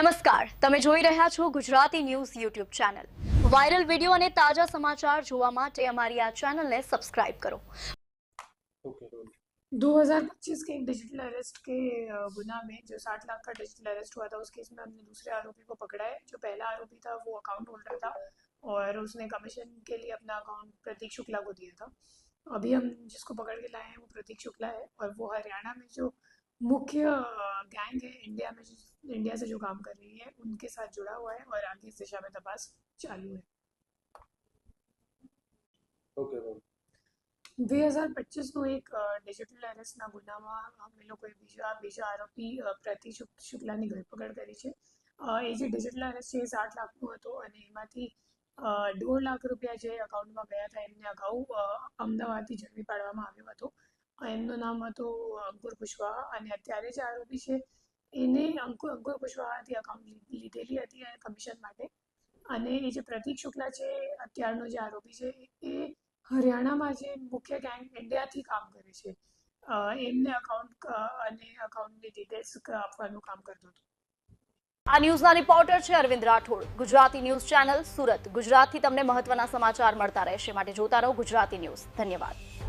નમસ્કાર તમે જોઈ રહ્યા છો Gujarati news YouTube channel viral video અને તાજા સમાચાર જોવા માટે અમારી આ ચેનલને સબસ્ક્રાઇબ કરો ओके रोल 2025 के एक डिजिटल अरेस्ट के अ, गुना में जो 60 लाख का डिजिटल अरेस्ट हुआ था उस केस में हमने दूसरे आरोपी को पकड़ा है जो पहला आरोपी था वो अकाउंट होल्डर था और उसने कमीशन के लिए अपना अकाउंट प्रतीक शुक्ला को दिया था अभी हम जिसको पकड़ के लाए हैं वो प्रतीक शुक्ला है और वो हरियाणा में जो मुख्य गैंग है इंडिया में जो इंडिया से जो काम कर रही है उनके साथ जुड़ा हुआ है और आगे इस दिशा में तपास चालू है ओके रोल બે હજાર પચીસનું એક અ, ડિજિટલ અરેસ્ટના ગુનામાં અમે લોકોએ બીજા બીજા આરોપી અ, પ્રતિ શુક- શુક્લાની ધરપકડ કરી છે અ, એ જે ડિજિટલ અરેસ્ટ છે એ સાત લાખનું હતો અને એમાંથી અ, દોઢ લાખ રૂપિયા જે અકાઉન્ટમાં ગયા હતા એમને અગાઉ અ, અમદાવાદથી ઝડપી પાડવામાં આવ્યો હતો એમનું નામ હતું અંકુર કુશવાહા અને અત્યારે જે આરોપી છે એને અંકુર અંકુર કુશવાહાથી લીધેલી હતી કમિશન માટે. અને એ જે પ્રતીક શુક્લા છે, અત્યારનો જે આરોપી છે, એ હરિયાણામાં જે મુખ્ય ગેંગ ઇન્ડિયાથી કામ કરે છે. એમને અકાઉન્ટ અને અકાઉન્ટની ડિટેલ્સ આપવાનું કામ કરતો હતો. આ ન્યૂઝના રિપોર્ટર છે Arvind Rathod. Gujarati news channel Surat. ગુજરાતથી તમને મહત્વના સમાચાર મળતા રહેશે. માટે જોતા રહો ગુજરાતી ન્યૂઝ. ધન્યવાદ.